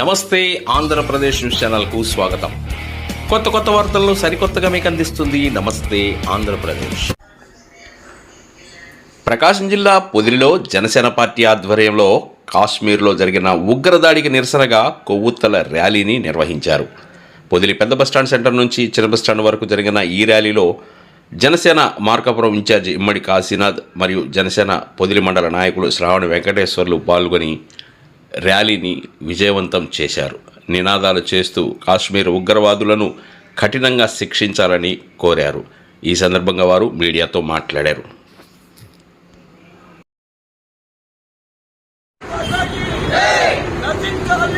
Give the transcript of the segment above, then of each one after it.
నమస్తే ఆంధ్రప్రదేశ్ న్యూస్ ఛానల్కు స్వాగతం. కొత్త కొత్త వార్తలను సరికొత్తగా మీకు అందిస్తుంది నమస్తే ఆంధ్రప్రదేశ్. ప్రకాశం జిల్లా పొదిలిలో జనసేన పార్టీ ఆధ్వర్యంలో కాశ్మీర్లో జరిగిన ఉగ్రదాడికి నిరసనగా కొవ్వొత్తల ర్యాలీని నిర్వహించారు. పొదిలి పెద్ద బస్టాండ్ సెంటర్ నుంచి చిన్న బస్టాండ్ వరకు జరిగిన ఈ ర్యాలీలో జనసేన మార్కాపురం ఇన్ఛార్జి ఇమ్మడి కాశీనాథ్ మరియు జనసేన పొదిలి మండల నాయకులు శ్రావణ వెంకటేశ్వర్లు పాల్గొని ర్యాలీని విజయవంతం చేశారు. నినాదాలు చేస్తూ కాశ్మీర్ ఉగ్రవాదులను కఠినంగా శిక్షించాలని కోరారు. ఈ సందర్భంగా వారు మీడియాతో మాట్లాడారు.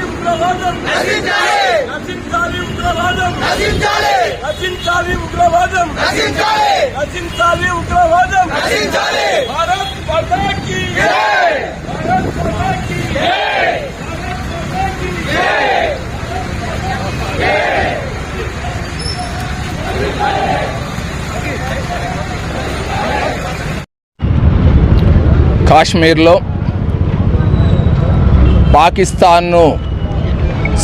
ఉగ్రవాదం. నశించాలి నశించాలి ఉగ్రవాదం నశించాలి నశించాలి ఉగ్రవాదం నశించాలి నశించాలి ఉగ్రవాదం నశించాలి భారత్ మాతా కీ జై భారత్ మాతా కీ కాశ్మీర్లో పాకిస్తాన్ను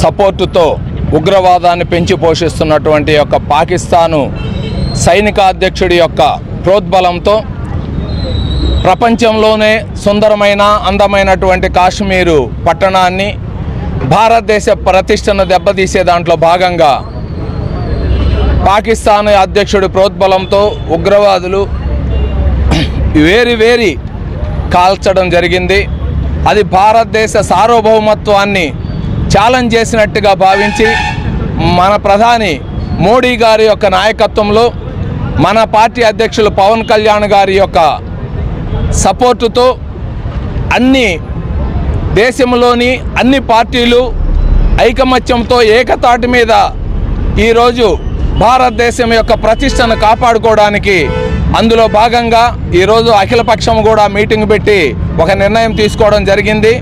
సపోర్టుతో ఉగ్రవాదాన్ని పెంచి పోషిస్తున్నటువంటి యొక్క పాకిస్తాను సైనికాధ్యక్షుడి యొక్క ప్రోద్బలంతో ప్రపంచంలోనే సుందరమైన అందమైనటువంటి కాశ్మీరు పట్టణాన్ని భారతదేశ ప్రతిష్టను దెబ్బతీసే దాంట్లో భాగంగా పాకిస్తాన్ అధ్యక్షుడి ప్రోద్బలంతో ఉగ్రవాదులు వేరి వేరి కాల్చడం జరిగింది. అది భారతదేశ సార్వభౌమత్వాన్ని ఛాలెంజ్ చేసినట్టుగా భావించి మన ప్రధాని మోడీ గారి యొక్క నాయకత్వంలో మన పార్టీ అధ్యక్షులు పవన్ కళ్యాణ్ గారి యొక్క సపోర్టుతో అన్ని దేశంలోని అన్ని పార్టీలు ఐకమత్యంతో ఏకతాటి మీద ఈరోజు భారతదేశం యొక్క ప్రతిష్టను కాపాడుకోవడానికి అందులో భాగంగా ఈరోజు అఖిలపక్షం కూడా మీటింగ్ పెట్టి ఒక నిర్ణయం తీసుకోవడం జరిగింది.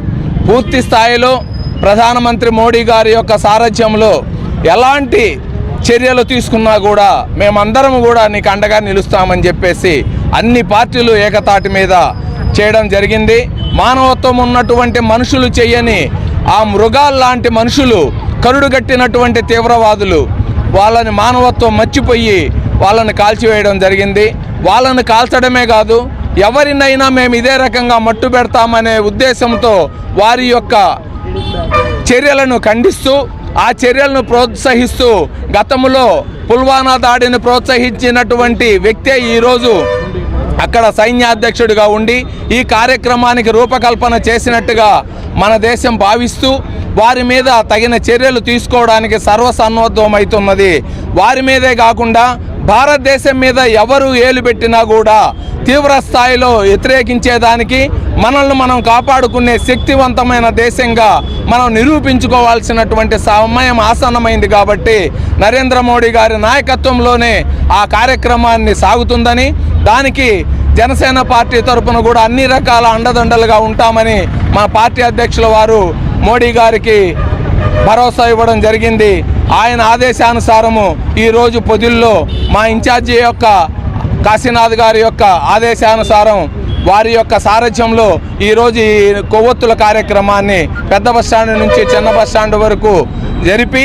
పూర్తి స్థాయిలో ప్రధానమంత్రి మోడీ గారి యొక్క సారథ్యంలో ఎలాంటి చర్యలు తీసుకున్నా కూడా మేమందరం కూడా నీకు అండగా నిలుస్తామని చెప్పేసి అన్ని పార్టీలు ఏకతాటి మీద చేయడం జరిగింది. మానవత్వం ఉన్నటువంటి మనుషులు చేయని ఆ మృగాల్లాంటి మనుషులు కరుడుగట్టినటువంటి తీవ్రవాదులు వాళ్ళని మానవత్వం మర్చిపోయి వాళ్ళను కాల్చివేయడం జరిగింది. వాళ్ళను కాల్చడమే కాదు ఎవరినైనా మేము ఇదే రకంగా మట్టు పెడతామనే ఉద్దేశంతో వారి యొక్క చర్యలను ఖండిస్తూ ఆ చర్యలను ప్రోత్సహిస్తూ గతంలో పుల్వానా దాడిని ప్రోత్సహించినటువంటి వ్యక్తే ఈరోజు అక్కడ సైన్యాధ్యక్షుడిగా ఉండి ఈ కార్యక్రమానికి రూపకల్పన చేసినట్టుగా మన దేశం భావిస్తూ వారి మీద తగిన చర్యలు తీసుకోవడానికి సర్వసన్నద్ధమవుతున్నది. వారి మీదే కాకుండా భారతదేశం మీద ఎవరు ఏలు పెట్టినా కూడా తీవ్ర స్థాయిలో వ్యతిరేకించేదానికి మనల్ని మనం కాపాడుకునే శక్తివంతమైన దేశంగా మనం నిరూపించుకోవాల్సినటువంటి సమయం ఆసన్నమైంది కాబట్టి నరేంద్ర మోడీ గారి నాయకత్వంలోనే ఆ కార్యక్రమాన్ని సాగుతుందని దానికి జనసేన పార్టీ తరపున కూడా అన్ని రకాల అండదండలుగా ఉంటామని మా పార్టీ అధ్యక్షుల వారు మోడీ గారికి భరోసా ఇవ్వడం జరిగింది. ఆయన ఆదేశానుసారము ఈరోజు పొదిల్లో మా ఇన్ఛార్జి యొక్క కాశీనాథ్ గారి యొక్క ఆదేశానుసారం వారి యొక్క సారథ్యంలో ఈరోజు ఈ కొవ్వొత్తుల కార్యక్రమాన్ని పెద్ద బస్టాండ్ నుంచి చిన్న బస్టాండ్ వరకు జరిపి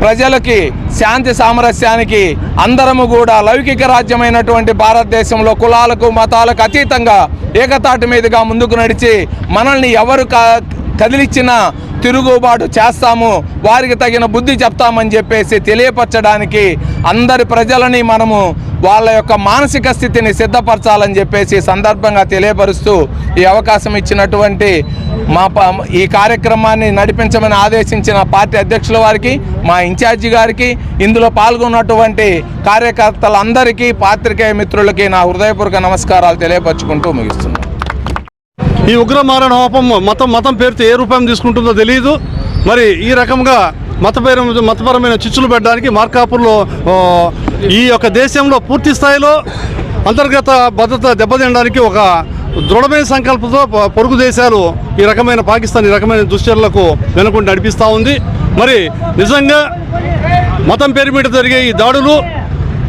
ప్రజలకి శాంతి సామరస్యానికి అందరము కూడా లౌకిక రాజ్యమైనటువంటి భారతదేశంలో కులాలకు మతాలకు అతీతంగా ఏకతాటి మీదుగా ముందుకు నడిచి మనల్ని ఎవరు క- కదిలిచ్చినా తిరుగుబాటు చేస్తాము వారికి తగిన బుద్ధి చెప్తామని చెప్పేసి తెలియపరచడానికి అందరి ప్రజలని మనము వాళ్ళ యొక్క మానసిక స్థితిని సిద్ధపరచాలని చెప్పేసి సందర్భంగా తెలియపరుస్తూ ఈ అవకాశం ఇచ్చినటువంటి మా ప- ఈ కార్యక్రమాన్ని నడిపించమని ఆదేశించిన పార్టీ అధ్యక్షుల వారికి మా ఇన్ఛార్జి గారికి ఇందులో పాల్గొన్నటువంటి కార్యకర్తలందరికీ పాత్రికేయ మిత్రులకి నా హృదయపూర్వక నమస్కారాలు తెలియపరచుకుంటూ ముగిస్తున్నాను. ఈ ఉగ్రమారణ హోపం మతం మతం పేరుతో ఏ రూపం తీసుకుంటుందో తెలియదు మరి ఈ రకంగా మతపేర మతపరమైన చిచ్చులు పెట్టడానికి మార్కాపూర్లో ఈ యొక్క దేశంలో పూర్తి స్థాయిలో అంతర్గత భద్రత దెబ్బతినడానికి ఒక దృఢమైన సంకల్పంతో పొరుగు దేశాలు ఈ రకమైన పాకిస్తాన్ ఈ రకమైన దుశ్చర్యలకు వెనుకుండి నడిపిస్తూ ఉంది. మరి నిజంగా మతం పేరు మీద జరిగే ఈ దాడులు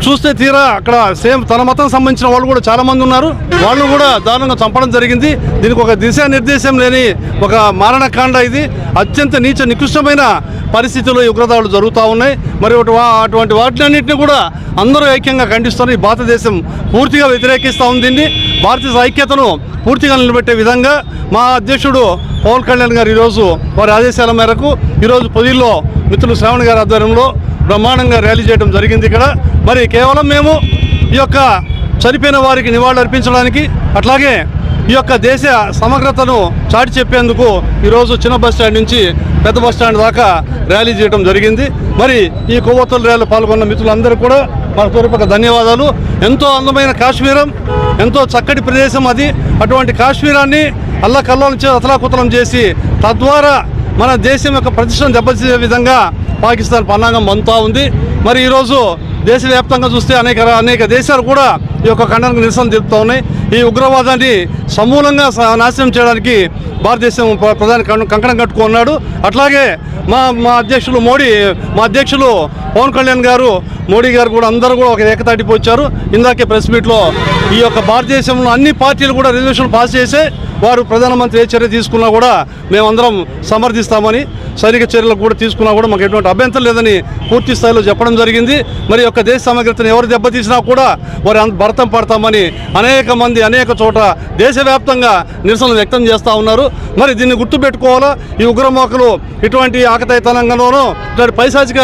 చూస్తే తీరా అక్కడ సేమ్ తన మతం సంబంధించిన వాళ్ళు కూడా చాలా మంది ఉన్నారు. వాళ్ళు కూడా దారుణంగా చంపడం జరిగింది. దీనికి ఒక దిశానిర్దేశం లేని ఒక మారణకాండ ఇది. అత్యంత నీచ నికృష్టమైన పరిస్థితుల్లో ఉగ్రదాడులు జరుగుతూ ఉన్నాయి. మరి ఒకటి అటువంటి వాటినన్నింటినీ కూడా అందరూ ఐక్యంగా ఖండిస్తున్నారు. ఈ భారతదేశం పూర్తిగా వ్యతిరేకిస్తూ ఉంది దీన్ని. భారతదేశ ఐక్యతను పూర్తిగా నిలబెట్టే విధంగా మా అధ్యక్షుడు పవన్ కళ్యాణ్ గారు ఈరోజు వారి ఆదేశాల మేరకు ఈరోజు పొదిల్లో మిత్రులు శ్రావణ్ గారి ఆధ్వర్యంలో బ్రహ్మాండంగా ర్యాలీ చేయడం జరిగింది ఇక్కడ. మరి కేవలం మేము ఈ యొక్క చనిపోయిన వారికి నివాళులు అర్పించడానికి అట్లాగే ఈ యొక్క దేశ సమగ్రతను చాటి చెప్పేందుకు ఈరోజు చిన్న బస్ స్టాండ్ నుంచి పెద్ద బస్ స్టాండ్ దాకా ర్యాలీ చేయడం జరిగింది. మరి ఈ కొవ్వొత్తుల ర్యాలీలో పాల్గొన్న మిత్రులందరూ కూడా మన పూర్వక ధన్యవాదాలు. ఎంతో అందమైన కాశ్మీరం ఎంతో చక్కటి ప్రదేశం అది. అటువంటి కాశ్మీరాన్ని అల్లకల్లోలం చే అతలాకుతలం చేసి తద్వారా మన దేశం యొక్క ప్రతిష్టను దెబ్బతీసే విధంగా పాకిస్తాన్ పన్నాగం మంతా ఉంది. మరి ఈరోజు దేశవ్యాప్తంగా చూస్తే అనేక అనేక దేశాలు కూడా ఈ యొక్క ఖండనకు నిరసన తెలుపుతూ ఉన్నాయి. ఈ ఉగ్రవాదాన్ని సమూలంగా నాశనం చేయడానికి భారతదేశం ప్ర- ప్రధాని కంకణం కట్టుకున్నాడు. అట్లాగే మా మా అధ్యక్షులు మోడీ మా అధ్యక్షులు పవన్ కళ్యాణ్ గారు మోడీ గారు కూడా అందరూ కూడా ఒక ఏకతాటిపై వచ్చారు. ఇందాకే ప్రెస్ మీట్లో ఈ యొక్క భారతదేశంలో అన్ని పార్టీలు కూడా రిజర్వేషన్ పాస్ చేసే వారు ప్రధానమంత్రి ఏ చర్య తీసుకున్నా కూడా మేమందరం సమర్థిస్తామని సైనిక చర్యలు కూడా తీసుకున్నా కూడా మాకు ఎటువంటి అభ్యంతరం లేదని పూర్తి స్థాయిలో చెప్పడం జరిగింది. మరి యొక్క దేశ సమగ్రతను ఎవరు దెబ్బతీసినా కూడా వారి అంత పడతామని అనేక మంది అనేక చోట దేశవ్యాప్తంగా నిరసనలు వ్యక్తం చేస్తూ ఉన్నారు. మరి దీన్ని గుర్తుపెట్టుకోవాలా? ఈ ఉగ్రమోకలు ఇటువంటి ఆకతాయితనంగానూ ఇటువంటి పైశాచిక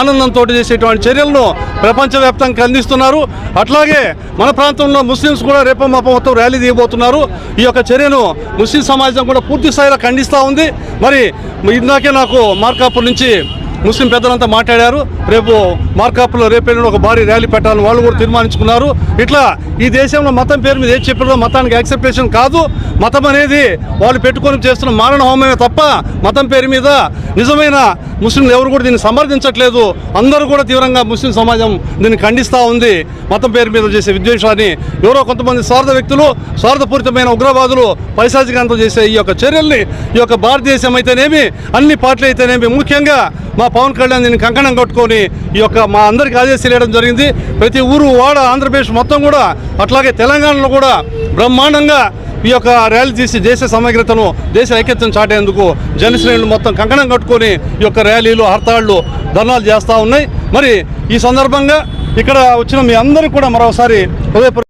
ఆనందంతో చేసేటువంటి చర్యలను ప్రపంచవ్యాప్తంగా ఖండిస్తున్నారు. అట్లాగే మన ప్రాంతంలో ముస్లిమ్స్ కూడా రేపు మాప మొత్తం ర్యాలీ తీయబోతున్నారు. ఈ యొక్క చర్యను ముస్లిం సమాజం కూడా పూర్తి స్థాయిలో ఖండిస్తూ ఉంది. మరి ఇందాకే నాకు మార్కాపూర్ నుంచి ముస్లిం పెద్దలంతా మాట్లాడారు. రేపు మార్కాపులో రేపు ఎల్లుండి ఒక భారీ ర్యాలీ పెట్టాలని వాళ్ళు కూడా తీర్మానించుకున్నారు. ఇట్లా ఈ దేశంలో మతం పేరు మీద ఏది చెప్పారో మతానికి యాక్సెప్టేషన్ కాదు. మతం అనేది వాళ్ళు పెట్టుకొని చేస్తున్న మారణ హోమమే తప్ప మతం పేరు మీద నిజమైన ముస్లింలు ఎవరు కూడా దీన్ని సమర్థించట్లేదు. అందరూ కూడా తీవ్రంగా ముస్లిం సమాజం దీన్ని ఖండిస్తూ ఉంది. మతం పేరు మీద చేసే విద్వేషాన్ని ఎవరో కొంతమంది స్వార్థ వ్యక్తులు స్వార్థపూరితమైన ఉగ్రవాదులు పైశాచికంతం చేసే ఈ యొక్క చర్యల్ని ఈ యొక్క భారతదేశం అయితేనేమి అన్ని పార్టీలు అయితేనేమి ముఖ్యంగా మా పవన్ కళ్యాణ్ దీన్ని కంకణం కట్టుకొని ఈ యొక్క మా అందరికి ఆదేశాలు చేయడం జరిగింది. ప్రతి ఊరు వాడ ఆంధ్రప్రదేశ్ మొత్తం కూడా అట్లాగే తెలంగాణలో కూడా బ్రహ్మాండంగా ఈ యొక్క ర్యాలీ తీసి దేశ సమగ్రతను దేశ ఐక్యతను చాటేందుకు జనశ్రేణులు మొత్తం కంకణం కట్టుకొని ఈ యొక్క ర్యాలీలు హర్తాళ్ళు ధర్నాలు చేస్తూ ఉన్నాయి. మరి ఈ సందర్భంగా ఇక్కడ వచ్చిన మీ అందరూ కూడా మరోసారి హృదయపూర్వక